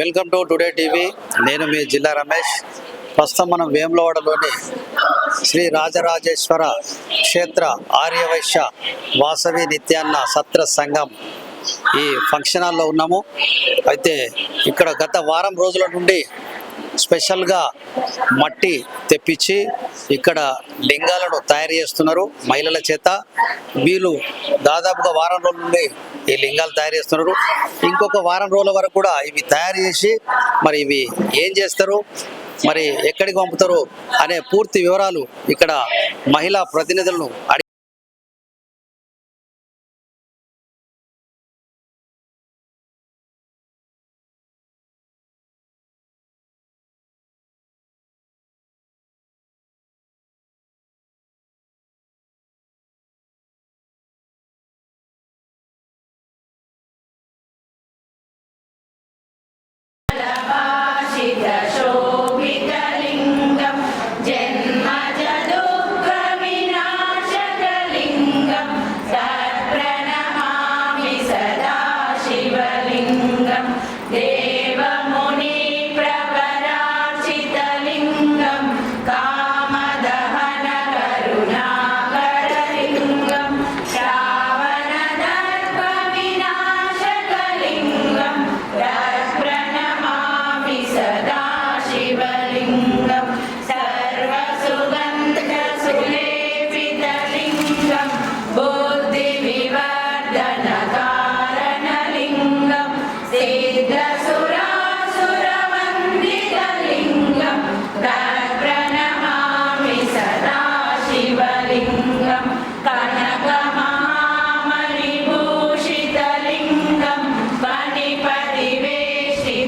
Welcome to today TV. నేను మీ జిల్లా రమేష్. ప్రస్తుతం మనం వేములవాడలోని శ్రీ రాజరాజేశ్వర క్షేత్ర ఆర్యవైశ్య వాసవి నిత్యాన్న సత్ర సంఘం ఈ ఫంక్షన్ హాల్లో ఉన్నాము. అయితే ఇక్కడ గత వారం రోజుల నుండి స్పెషల్గా మట్టి తెప్పించి ఇక్కడ లింగాలను తయారు చేస్తున్నారు మహిళల చేత. వీళ్ళు దాదాపుగా వారం రోజుల నుండి ఈ లింగాలు తయారు చేస్తున్నారు. ఇంకొక వారం రోజుల వరకు కూడా ఇవి తయారు చేసి మరి ఇవి ఏం చేస్తారు మరి ఎక్కడికి పంపుతారు అనే పూర్తి వివరాలు ఇక్కడ మహిళా ప్రతినిధులను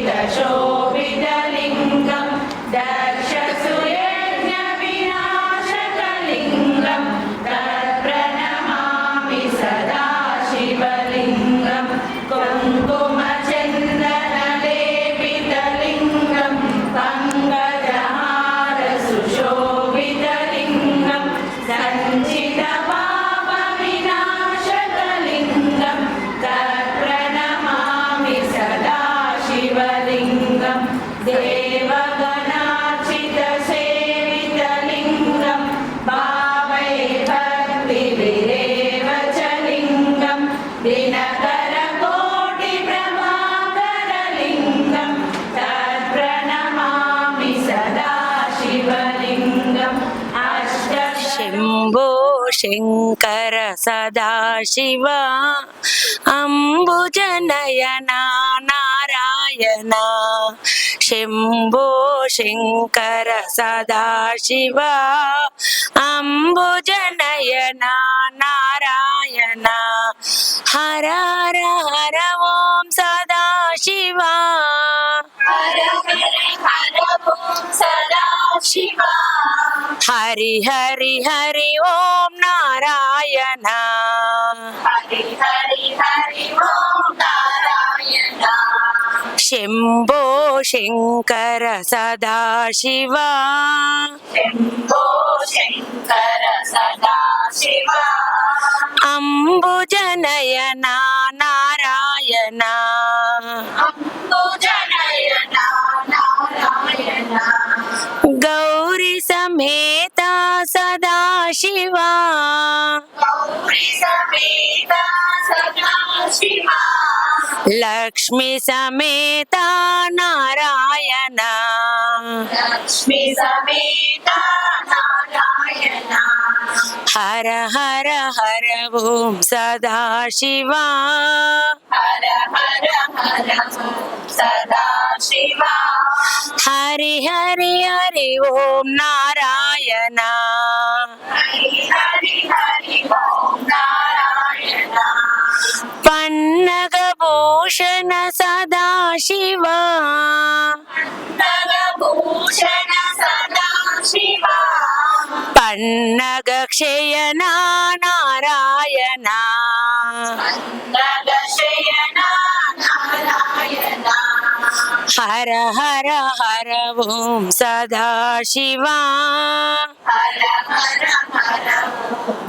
that show. ശംഭോ ശങ്കര സദാശിവ. അംബുജനയന നാരായണ. ശംഭോ ശങ്കര സദാശിവ. അംബുജനയന നാരായണ. ഹര ഹര ഹര ഓം സദാശിവ. ഹര ഹര ഹര ഓം സദാശിവ. హరి హరి హరి ఓం నారాయణ. హరి హరి హరి ఓం నారాయణ శంభో శంకర సదాశివ. శంకర సదాశివ అంబుజనయనా शिवा। लक्ष्मी समेता नारायण। लक्ष्मी समेता नारायण हर हर हर ओम सदा शिवा हर हर हर सदा शिवा। हरि हरि हरि ओम नारायण। பன்னகபூஷண சதாசிவா. பன்னகபூஷண சதாசிவா பன்னகக்ஷயனா நாராயணா. हर हर हर ओं सदा हर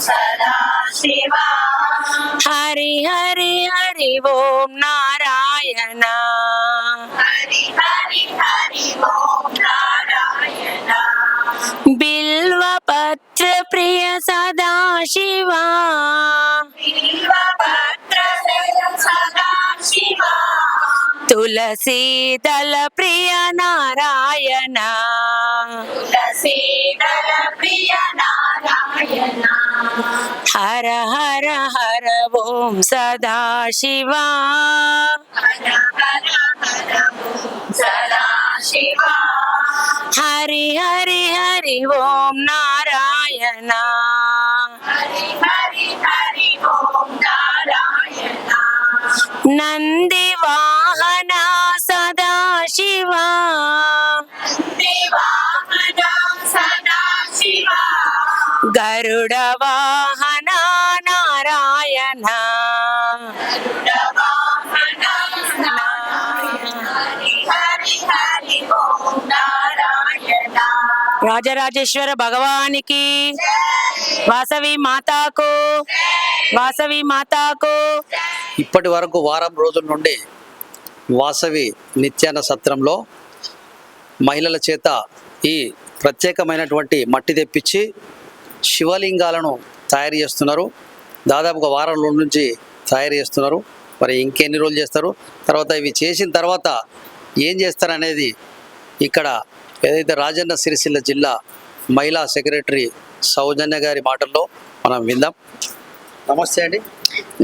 सदा शिवा। हरि हरि हरि ॐ नारायण। हरि हरि हरि ॐ नारायण बिल्वपत्रप्रिय सदा शिवा। తులసీదళ ప్రియ నారాయణ. తులసీదళ ప్రియ నారాయణ. హర హర హర ఓం సదా శివా. హర హర హర ఓం సదా శివ. హరి హరి హరి ఓం నారాయణ. నంది వాహన సదా శివా దేవాహన సదా శివ గరుడ వాహన నారాయణ రాజరాజేశ్వర భగవానికి వాసవి మాతాకు వాసవి మాతాకు ఇప్పటి వరకు వారం రోజుల నుండి వాసవి నిత్యాన్న సత్రంలో మహిళల చేత ఈ ప్రత్యేకమైనటువంటి మట్టి తెప్పించి శివలింగాలను తయారు చేస్తున్నారు. దాదాపు ఒక వారం రోజుల నుంచి తయారు చేస్తున్నారు. మరి ఇంకెన్ని రోజులు చేస్తారు? తర్వాత ఇవి చేసిన తర్వాత ఏం చేస్తారనేది ఇక్కడ ఏదైతే రాజన్న సిరిసిల్ల జిల్లా మహిళా సెక్రటరీ సౌజన్య గారి మాటల్లో మనం విందాం. నమస్తే అండి.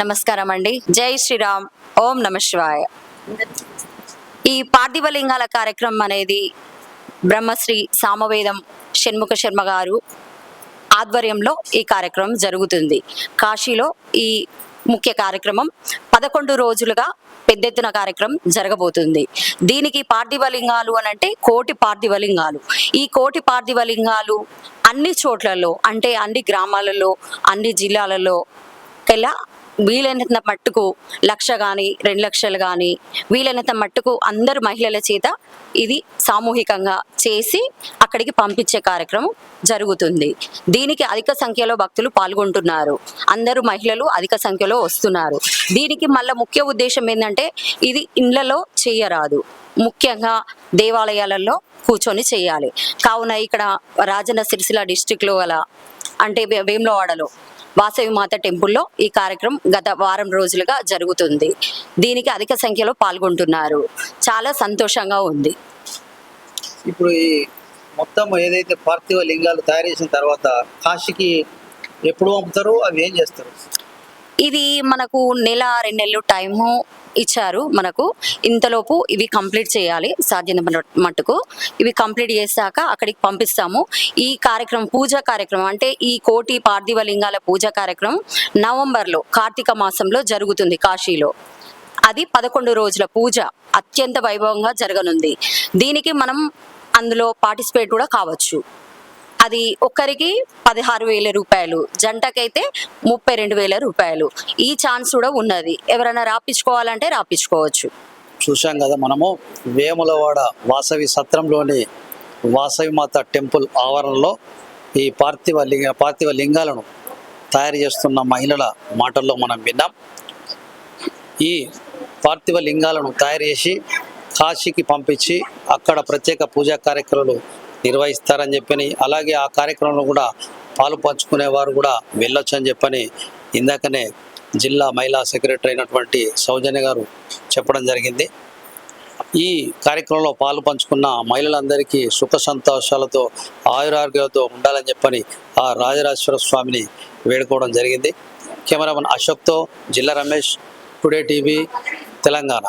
నమస్కారం అండి జై శ్రీరామ్. ఓం నమ శివాయ. ఈ పార్థివ లింగాల కార్యక్రమం అనేది బ్రహ్మశ్రీ సామవేదం షణ్ముఖ శర్మ గారు ఆధ్వర్యంలో ఈ కార్యక్రమం జరుగుతుంది. కాశీలో ఈ ముఖ్య కార్యక్రమం పదకొండు రోజులుగా పెద్ద ఎత్తున కార్యక్రమం జరగబోతుంది. దీనికి పార్థివ లింగాలు అని అంటే కోటి పార్థివ లింగాలు ఈ కోటి పార్థివ లింగాలు అన్ని చోట్లలో అంటే అన్ని గ్రామాలలో అన్ని జిల్లాలలో ఇలా వీలైనంత మట్టుకు లక్ష కానీ రెండు లక్షలు కానీ వీలైనంత మట్టుకు అందరు మహిళల చేత ఇది సామూహికంగా చేసి అక్కడికి పంపించే కార్యక్రమం జరుగుతుంది. దీనికి అధిక సంఖ్యలో భక్తులు పాల్గొంటున్నారు. అందరూ మహిళలు అధిక సంఖ్యలో వస్తున్నారు. దీనికి మళ్ళీ ముఖ్య ఉద్దేశం ఏంటంటే ఇది ఇండ్లలో చేయరాదు. ముఖ్యంగా దేవాలయాలలో కూర్చొని చేయాలి. కావున ఇక్కడ రాజన్న సిరిసిల్ల డిస్టిక్లో గల అంటే వే- వేములవాడలో వాసవి మాత టెంపుల్లో ఈ కార్యక్రమం గత వారం రోజులుగా జరుగుతుంది. దీనికి అధిక సంఖ్యలో పాల్గొంటున్నారు. చాలా సంతోషంగా ఉంది. ఇప్పుడు ఈ మొత్తం ఏదైతే పార్థివ లింగాలు తయారు చేసిన తర్వాత కాశీకి ఎప్పుడు పంపుతారు? అవి ఏం చేస్తారు? ఇది మనకు నెల రెండు నెలలు టైము ఇచ్చారు మనకు. ఇంతలోపు ఇవి కంప్లీట్ చేయాలి సాధ్యమైన మట్టుకు. ఇవి కంప్లీట్ చేశాక అక్కడికి పంపిస్తాము. ఈ కార్యక్రమం పూజ కార్యక్రమం అంటే ఈ కోటి పార్థివ లింగాల పూజ కార్యక్రమం నవంబర్లో కార్తీక మాసంలో జరుగుతుంది కాశీలో. అది పదకొండు రోజుల పూజ. అత్యంత వైభవంగా జరగనుంది. దీనికి మనం అందులో పార్టిసిపేట్ కూడా కావచ్చు. అది ఒక్కరికి పదహారు వేల రూపాయలు జంటకైతే ముప్పై రెండు వేల రూపాయలు. ఈ ఛాన్స్ కూడా ఉన్నది. ఎవరైనా రాపించుకోవాలంటే రాపించుకోవచ్చు. చూశాం కదా మనము వేములవాడ వాసవి సత్రంలోని వాసవి మాత టెంపుల్ ఆవరణలో ఈ పార్థివ లింగ పార్థివ లింగాలను తయారు చేస్తున్న మహిళల మాటల్లో మనం విన్నాం. ఈ పార్థివ లింగాలను తయారు చేసి కాశీకి పంపించి అక్కడ ప్రత్యేక పూజా కార్యక్రమాలు నిర్వహిస్తారని చెప్పని అలాగే ఆ కార్యక్రమంలో కూడా పాలు పంచుకునే వారు కూడా వెళ్ళొచ్చు అని చెప్పని ఇందాకనే జిల్లా మహిళా సెక్రటరీ అయినటువంటి సౌజన్య గారు చెప్పడం జరిగింది. ఈ కార్యక్రమంలో పాలు పంచుకున్న మహిళలందరికీ సుఖ సంతోషాలతో ఆయురారోగ్యాలతో ఉండాలని చెప్పని ఆ రాజరాజేశ్వర స్వామిని వేడుకోవడం జరిగింది. కెమెరామన్ అశోక్తో జిల్లా రమేష్ టుడే టీవీ తెలంగాణ.